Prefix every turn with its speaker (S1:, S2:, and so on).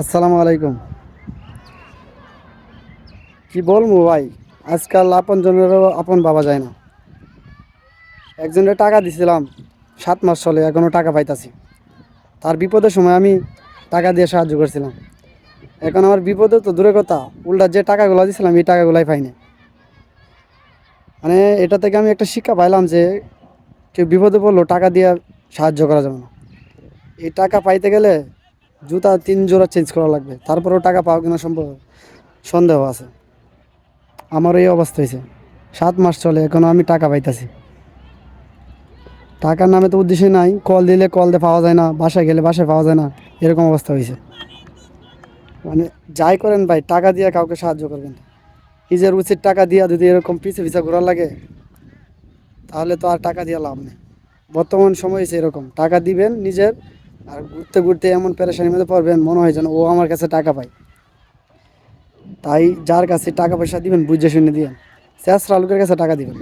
S1: আসসালামু আলাইকুম। কি বলব ভাই, আজকাল আপন জনেরও আপন বাবা যায় না। একজনের টাকা দিছিলাম, সাত মাস চলে এখনও টাকা পাইতাছি। তার বিপদের সময় আমি টাকা দিয়ে সাহায্য করছিলাম। এখন আমার বিপদে তো দূরে কথা, উল্টা যে টাকাগুলো দিছিলাম, এই টাকাগুলাই পাইনি মানে এটা থেকে আমি একটা শিক্ষা পাইলাম যে, কেউ বিপদে পড়ল, টাকা দিয়ে সাহায্য করা যাবে না। এই টাকা পাইতে গেলে জুতা তিন জোড়া চেঞ্জ করা লাগবে। তারপরেও টাকা পাওয়া কিনা সম্ভব? সন্দেহ আছে। আমার এই অবস্থা হয়েছে। সাত মাস চলে এখনও আমি টাকা পাইতেছি। টাকার নামে তো উদ্দেশ্য নাই। কল দিলে কল দিয়ে পাওয়া যায় না, বাসায় গেলে বাসায় পাওয়া যায় না। এরকম অবস্থা হয়েছে। মানে যাই করেন ভাই, টাকা দিয়ে কাউকে সাহায্য করবেন নিজের উচিত টাকা দিয়া যদি এরকম পিছে পিছে ঘোরা লাগে, তাহলে তো আর টাকা দিয়ে লাভ নেই। বর্তমান সময় হয়েছে এরকম। টাকা দিবেন নিজের আর ঘুরতে ঘুরতে এমন পেরেশানির মধ্যে পড়বেন, মনে হয় যেন ও আমার কাছে টাকা পায় তাই যার কাছে টাকা পয়সা দিবেন, বুঝে শুনে দিবেন শেষ লোকের কাছে টাকা দিবেন।